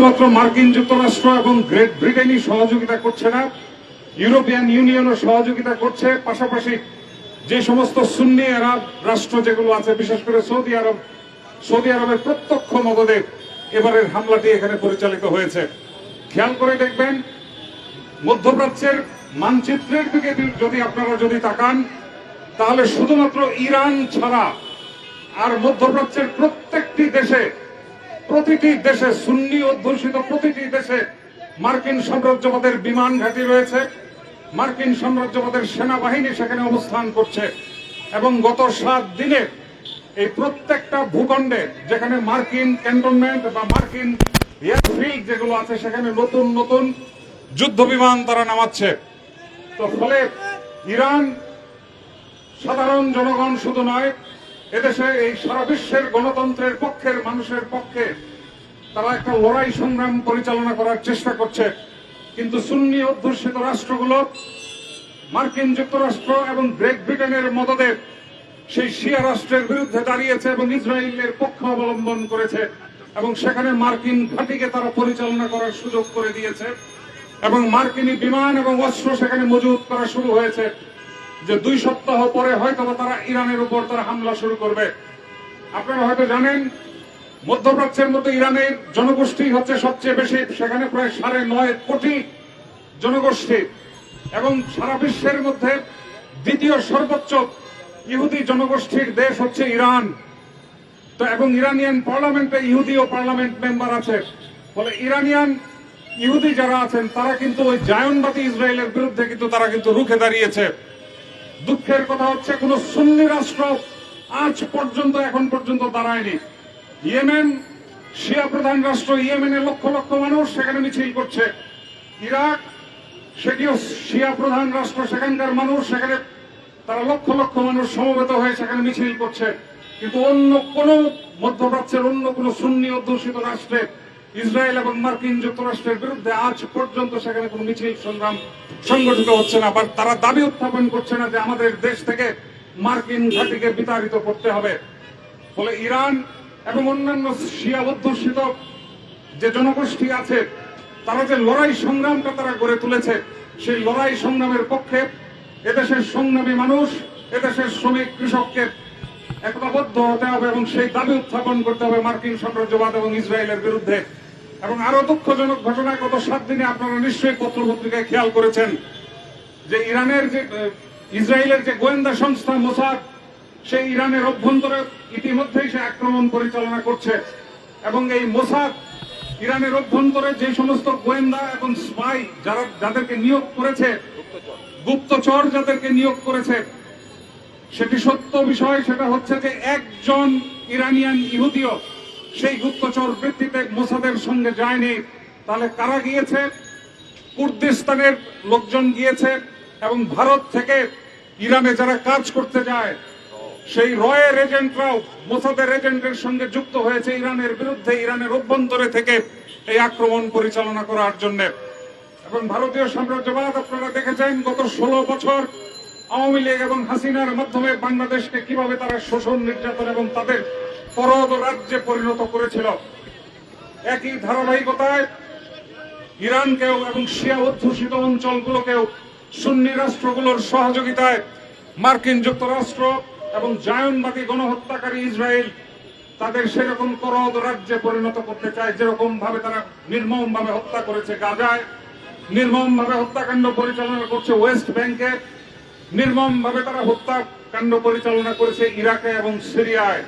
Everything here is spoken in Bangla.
শুধুমাত্র মার্কিন যুক্তরাষ্ট্র এবং গ্রেট ব্রিটেনই সহযোগিতা করছে না, ইউরোপিয়ান ইউনিয়নও সহযোগিতা করছে। পাশাপাশি যে সমস্ত সুন্নি আরব রাষ্ট্র যেগুলো আছে, বিশেষ করে সৌদি আরব, সৌদি আরবের প্রত্যক্ষ মদদে এবারের হামলাটি এখানে পরিচালিত হয়েছে। খেয়াল করে দেখবেন, মধ্যপ্রাচ্যের মানচিত্রের দিকে যদি আপনারা যদি তাকান, তাহলে শুধুমাত্র ইরান ছাড়া আর মধ্যপ্রাচ্যের প্রত্যেকটি দেশে প্রতিটি দেশে সুন্নি অধ্যুষিত প্রতিটি দেশে মার্কিন সাম্রাজ্যবাদের বিমান ঘাঁটি রয়েছে। মার্কিন সাম্রাজ্যবাদের সেনাবাহিনী সেখানে অবস্থান করছে এবং গত সাত দিনে এই প্রত্যেকটা ভূখণ্ডে যেখানে মার্কিন ক্যান্টনমেন্ট বা মার্কিন এয়ারফিল্ড যেগুলো আছে, সেখানে নতুন নতুন যুদ্ধ বিমান তারা নামাচ্ছে। তো ফলে ইরান সাধারণ জনগণ শুধু নয় এদেশে এই সারা বিশ্বের গণতন্ত্রের পক্ষের মানুষের পক্ষে তারা একটা লড়াই সংগ্রাম পরিচালনা করার চেষ্টা করছে। কিন্তু সুন্নি অধ্যুষিত রাষ্ট্রগুলো, মার্কিন যুক্তরাষ্ট্র এবং গ্রেট ব্রিটেনের মদদে সেই শিয়া রাষ্ট্রের বিরুদ্ধে দাঁড়িয়েছে এবং ইসরায়েলের পক্ষ অবলম্বন করেছে এবং সেখানে মার্কিন ঘাঁটিকে তারা পরিচালনা করার সুযোগ করে দিয়েছে এবং মার্কিনী বিমান এবং অস্ত্র সেখানে মজুত করা শুরু হয়েছে। যে দুই সপ্তাহ পরে হয়তো তারা ইরানের উপর তারা হামলা শুরু করবে। আপনারা হয়তো জানেন, মধ্যপ্রাচ্যের মধ্যে ইরানের জনগোষ্ঠী হচ্ছে সবচেয়ে বেশি, সেখানে প্রায় সাড়ে নয় কোটি জনগোষ্ঠী। এবং সারা বিশ্বের মধ্যে দ্বিতীয় সর্বোচ্চ ইহুদি জনগোষ্ঠীর দেশ হচ্ছে ইরান। তো এবং ইরানিয়ান পার্লামেন্টে ইহুদি ও পার্লামেন্ট মেম্বার আছে। ফলে ইরানিয়ান ইহুদি যারা আছেন, তারা কিন্তু ওই জায়নবাদী ইসরায়েলের বিরুদ্ধে কিন্তু তারা কিন্তু রুখে দাঁড়িয়েছে। দুঃখের কথা হচ্ছে, কোন সুন্নি রাষ্ট্র আজ পর্যন্ত, এখন পর্যন্ত দাঁড়ায়নি। ইয়েমেন, শিয়া প্রধান রাষ্ট্র ইয়েমেনের লক্ষ লক্ষ মানুষ সেখানে মিছিল করছে। ইরাক, সেটিও শিয়া প্রধান রাষ্ট্র, সেখানকার মানুষ সেখানে, তারা লক্ষ লক্ষ মানুষ সমবেত হয়ে সেখানে মিছিল করছে। কিন্তু অন্য কোন মধ্যপ্রাচ্যের, অন্য কোন সুন্নি অধ্যুষিত রাষ্ট্রে, ইসরায়েল এবং মার্কিন যুক্তরাষ্ট্রের বিরুদ্ধে আজ পর্যন্ত সেখানে কোনো মিছিল, সংগ্রাম সংগঠিত হচ্ছে না, বা তারা দাবি উত্থাপন করছে না যে আমাদের দেশ থেকে মার্কিন ঘাটিকে বিতাড়িত করতে হবে। ফলে ইরান এবং অন্যান্য শিয়া যে জনগোষ্ঠী আছে, তারা যে লড়াই সংগ্রামটা তারা গড়ে তুলেছে, সেই লড়াই সংগ্রামের পক্ষে এদেশের সংগ্রামী মানুষ, এদেশের শ্রমিক কৃষককে একতাবদ্ধ হতে হবে এবং সেই দাবি উত্থাপন করতে হবে মার্কিন সাম্রাজ্যবাদ এবং ইসরায়েলের বিরুদ্ধে। এবং আরও দুঃখজনক ঘটনা, গত সাত দিনে আপনারা নিশ্চয়ই পত্র পত্রিকায় খেয়াল করেছেন যে ইরানের যে ইসরায়েলের যে গোয়েন্দা সংস্থা মোসাদ সেই ইরানের অভ্যন্তরে ইতিমধ্যেই সে আক্রমণ পরিচালনা করছে। এবং এই মোসাদ ইরানের অভ্যন্তরে যে সমস্ত গোয়েন্দা এবং স্পাই যারা, যাদেরকে নিয়োগ করেছে, গুপ্তচর যাদেরকে নিয়োগ করেছে, সেটি সত্য বিষয়, সেটা হচ্ছে যে একজন ইরানিয়ান ইহুদিও সেই গুপ্তচর বৃত্তিতে মোসাদের সঙ্গে যায়নি, তাহলে কারা গিয়েছে? কুর্দিস্তানের লোকজন গিয়েছে এবং ভারত থেকে ইরানে যারা কাজ করতে যায়, সেই রয়ের এজেন্টরাও মোসাদের এজেন্টের সঙ্গে যুক্ত হয়েছে ইরানের বিরুদ্ধে, ইরানের অভ্যন্তরে থেকে এই আক্রমণ পরিচালনা করার জন্য। এবং ভারতীয় সাম্রাজ্যবাদ, আপনারা দেখেছেন, গত ষোলো বছর আওয়ামী লীগ এবং হাসিনার মাধ্যমে বাংলাদেশকে কীভাবে তারা শোষণ, নির্যাতন এবং তাদের পরদ রাজ্যে পরিণত করেছিল, একই ধারাবাহিকতায় ইরানকেও এবং শিয়া অধ্যুষিত অঞ্চলগুলোকেও সুন্নি রাষ্ট্রগুলোর সহযোগিতায় মার্কিন যুক্তরাষ্ট্র এবং জায়নবাদী গণহত্যাকারী ইসরায়েল তাদের সেরকম করদ রাজ্যে পরিণত করতে চায় যেরকম ভাবে তারা নির্মম ভাবে হত্যা করেছে গাজায় নির্মম ভাবে হত্যাকাণ্ড পরিচালনা করছে ওয়েস্ট ব্যাংকে। নির্মম ভাবে তারা হত্যাকাণ্ড পরিচালনা করেছে ইরাকে এবং সিরিয়ায়।